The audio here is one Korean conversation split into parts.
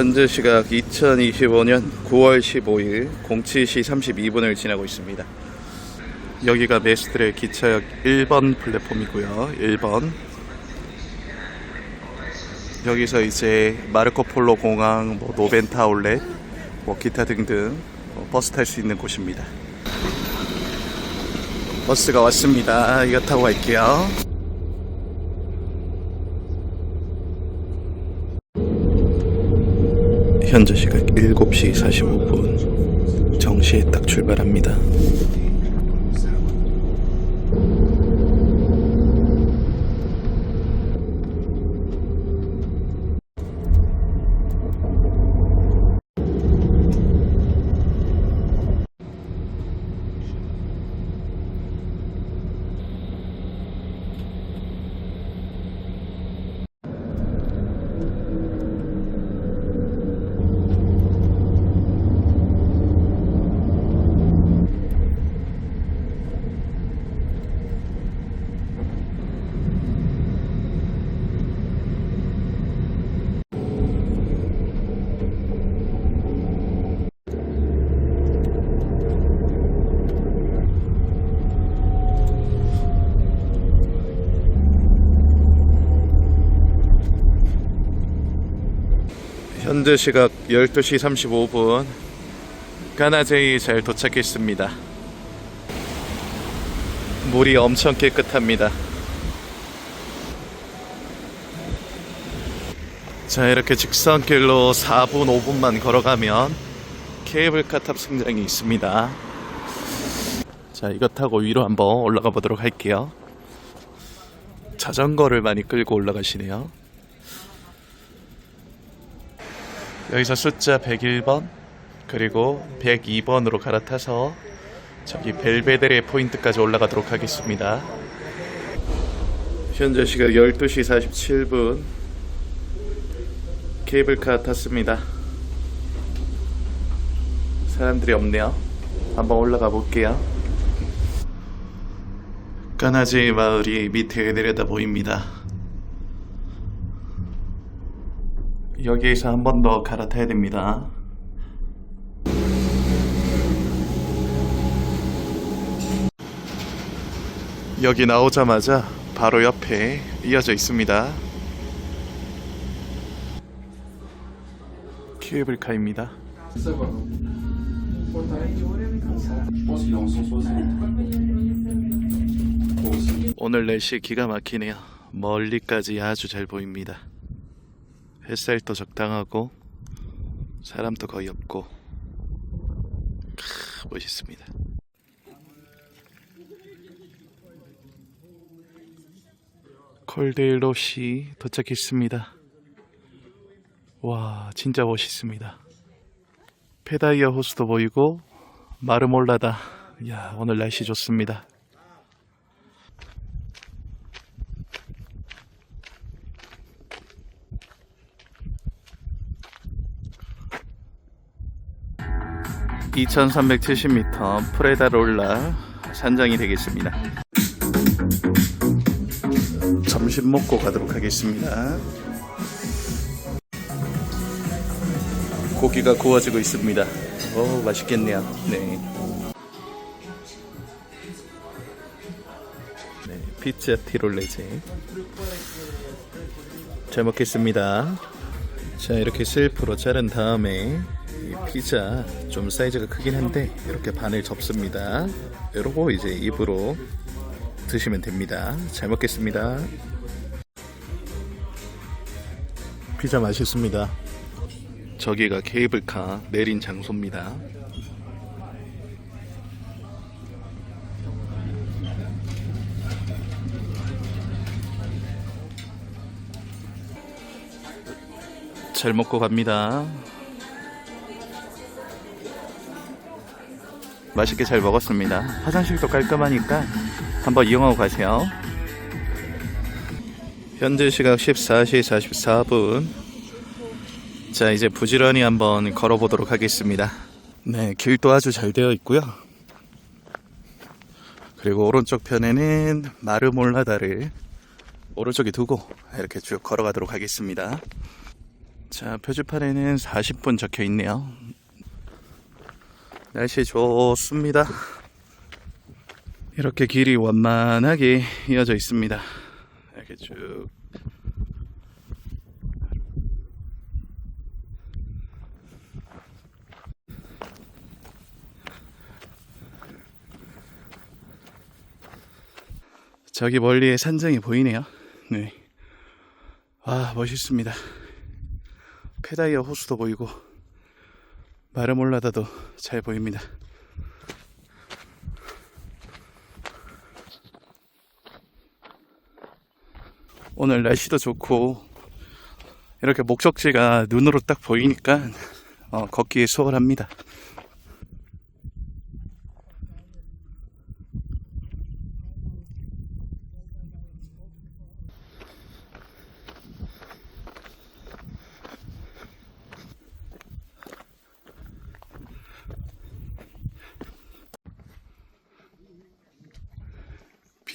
현재 시각 2025년 9월 15일 07시 32분을 지나고 있습니다. 여기가 메스트레 기차역 1번 플랫폼이고요. 1번. 여기서 이제 마르코 폴로 공항, 뭐 노벤타 아울렛, 뭐 기타 등등 뭐 버스 탈 수 있는 곳입니다. 버스가 왔습니다. 이거 타고 갈게요. 현재 시각 7시 45분 정시에 딱 출발합니다. 현재 시각 12시 35분 가나제이 잘 도착했습니다. 물이 엄청 깨끗합니다. 자 이렇게 직선길로 4분 5분만 걸어가면 케이블카 탑승장이 있습니다. 자 이거 타고 위로 한번 올라가 보도록 할게요. 자전거를 많이 끌고 올라가시네요. 여기서 숫자 101번 그리고 102번으로 갈아타서 저기 벨베데레 포인트까지 올라가도록 하겠습니다. 현재 시각 12시 47분 케이블카 탔습니다. 사람들이 없네요. 한번 올라가 볼게요. 까나지 마을이 밑에 내려다 보입니다. 여기에서 한 번 더 갈아타야 됩니다. 여기 나오자마자 바로 옆에 이어져 있습니다. 케이블카입니다. 오늘 날씨 기가 막히네요. 멀리까지 아주 잘 보입니다. 햇살도 적당하고 사람도 거의 없고 크, 멋있습니다. 콜데일로시 도착했습니다. 와 진짜 멋있습니다. 페다이아 호수도 보이고 마르몰라다. 야 오늘 날씨 좋습니다. (2370m) 프레다롤라 산장이 되겠습니다. 점심 먹고 가도록 하겠습니다. 고기가 구워지고 있습니다. 오 맛있겠네요. 네. 네 피자 티롤레제. 잘 먹겠습니다. 자 이렇게 셀프로 자른 다음에 이 피자 좀 사이즈가 크긴 한데 이렇게 반을 접습니다. 이러고 이제 입으로 드시면 됩니다. 잘 먹겠습니다. 피자 맛있습니다. 저기가 케이블카 내린 장소입니다. 잘 먹고 갑니다. 맛있게 잘 먹었습니다. 화장실도 깔끔하니까 한번 이용하고 가세요. 현재 시각 14시 44분. 자, 이제 부지런히 한번 걸어보도록 하겠습니다. 네, 길도 아주 잘 되어 있고요. 그리고 오른쪽 편에는 마르몰라다를 오른쪽에 두고 이렇게 쭉 걸어가도록 하겠습니다. 자, 표지판에는 40분 적혀 있네요. 날씨 좋습니다. 이렇게 길이 완만하게 이어져 있습니다. 이렇게 쭉. 저기 멀리에 산장이 보이네요. 네. 아, 멋있습니다. 페다이어 호수도 보이고 마르몰라다도 잘 보입니다. 오늘 날씨도 좋고 이렇게 목적지가 눈으로 딱 보이니까 어, 걷기에 수월합니다.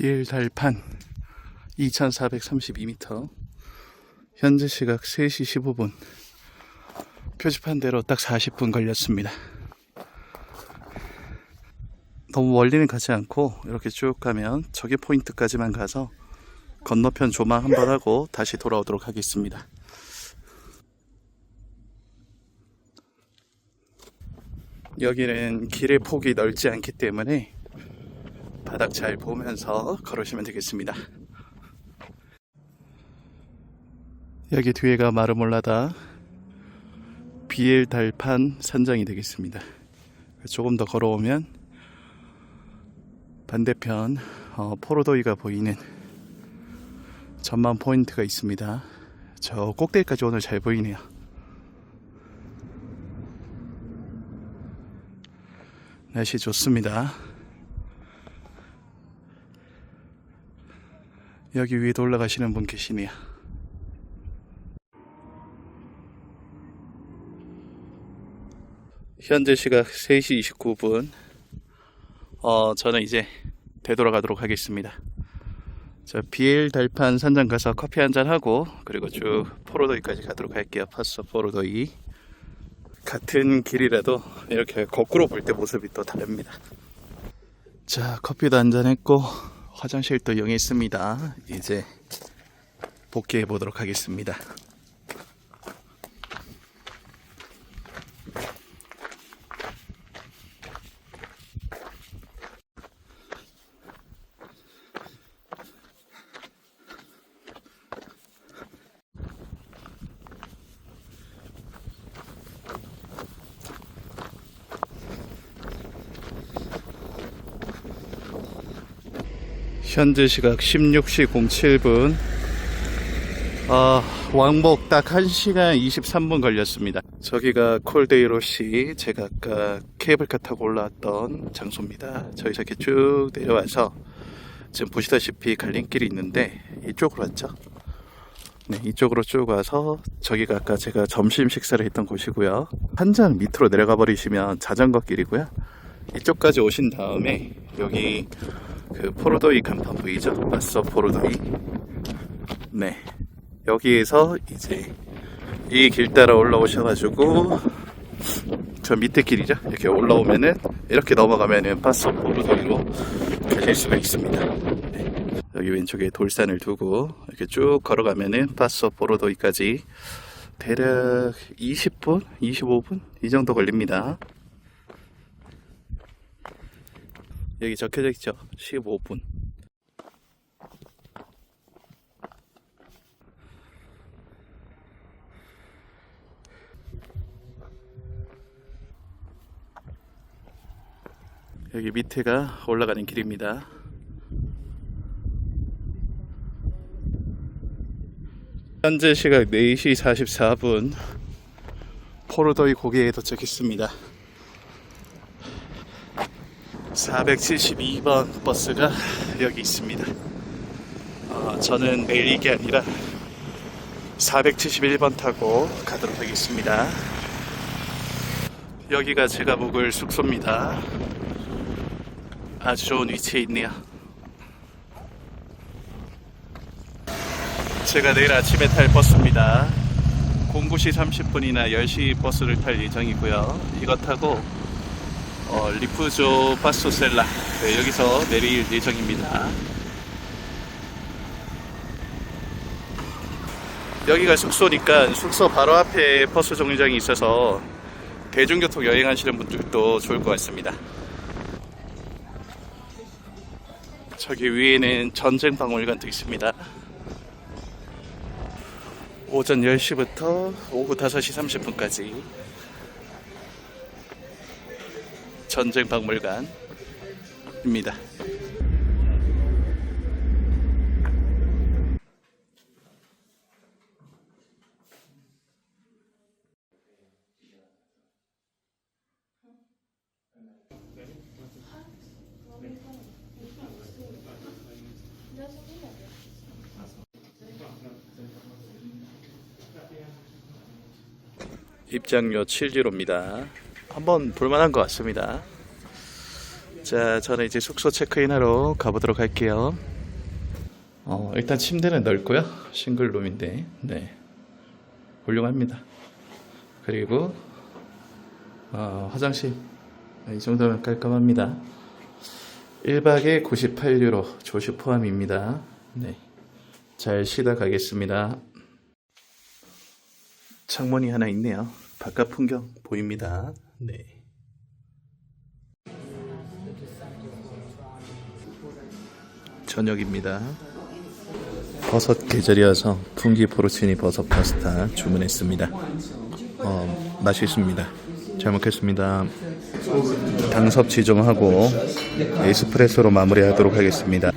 비엘 달판 2432m 현재 시각 3시 15분. 표지판대로 딱 40분 걸렸습니다. 너무 멀리는 가지 않고 이렇게 쭉 가면 저기 포인트까지만 가서 건너편 조망 한번 하고 다시 돌아오도록 하겠습니다. 여기는 길의 폭이 넓지 않기 때문에 바닥 잘 보면서 걸으시면 되겠습니다. 여기 뒤에가 마르몰라다 비엘 달판 산장이 되겠습니다. 조금 더 걸어오면 반대편 어, 포로도이가 보이는 전망 포인트가 있습니다. 저 꼭대기까지 오늘 잘 보이네요. 날씨 좋습니다. 여기 위에도 올라가시는 분 계시네요. 현재 시각 3시 29분. 어, 저는 이제 되돌아가도록 하겠습니다. 저 비엘 달판 산장 가서 커피 한 잔 하고 그리고 쭉 포로도이까지 가도록 할게요. 파서 포로도이. 같은 길이라도 이렇게 거꾸로 볼 때 모습이 또 다릅니다. 자, 커피도 한 잔 했고 화장실도 이용했습니다. 이제 복귀해 보도록 하겠습니다. 현재 시각 16시 07분. 아, 왕복 딱 1시간 23분 걸렸습니다. 저기가 콜데이로시 제가 아까 케이블카 타고 올라왔던 장소입니다. 저기 저렇게 쭉 내려와서 지금 보시다시피 갈림길이 있는데 이쪽으로 왔죠. 네, 이쪽으로 쭉 와서 저기가 아까 제가 점심 식사를 했던 곳이고요. 한장 밑으로 내려가 버리시면 자전거 길이고요. 이쪽까지 오신 다음에 여기 그 포르도이 간판 보이죠? 마서 포르도이. 네. 여기에서 이제 이 길 따라 올라오셔가지고 저 밑에 길이죠? 이렇게 올라오면은 이렇게 넘어가면은 파서 포르도이로 가실 수가 있습니다. 네. 여기 왼쪽에 돌산을 두고 이렇게 쭉 걸어가면은 파서 포르도이까지 대략 20분, 25분 이 정도 걸립니다. 여기 적혀져 있죠. 15분. 여기 밑에가 올라가는 길입니다. 현재 시각 4시 44분 포르도이 고개에 도착했습니다. 472번 버스가 여기 있습니다. 어, 저는 내일 이게 아니라 471번 타고 가도록 하겠습니다. 여기가 제가 묵을 숙소입니다. 아주 좋은 위치에 있네요. 제가 내일 아침에 탈 버스입니다. 09시 30분이나 10시 버스를 탈 예정이고요. 이거 타고 어, 리프조 파소셀라 네, 여기서 내릴 예정입니다. 여기가 숙소니까 숙소 바로 앞에 버스 정류장이 있어서 대중교통 여행하시는 분들도 좋을 것 같습니다. 저기 위에는 전쟁 박물관도 있습니다. 오전 10시부터 오후 5시 30분까지 전쟁 박물관입니다. 입장료 7유로입니다. 한번 볼만한 것 같습니다. 자, 저는 이제 숙소 체크인하러 가보도록 할게요. 어, 일단 침대는 넓고요. 싱글룸인데, 네. 훌륭합니다. 그리고, 어, 화장실. 이 정도면 깔끔합니다. 1박에 98유로, 조식 포함입니다. 네. 잘 쉬다 가겠습니다. 창문이 하나 있네요. 바깥 풍경 보입니다. 네. 저녁입니다. 버섯 계절이어서 풍기 포르치니 버섯 파스타 주문했습니다. 어, 맛있습니다. 잘 먹겠습니다. 당섭 지정하고 에스프레소로 마무리하도록 하겠습니다.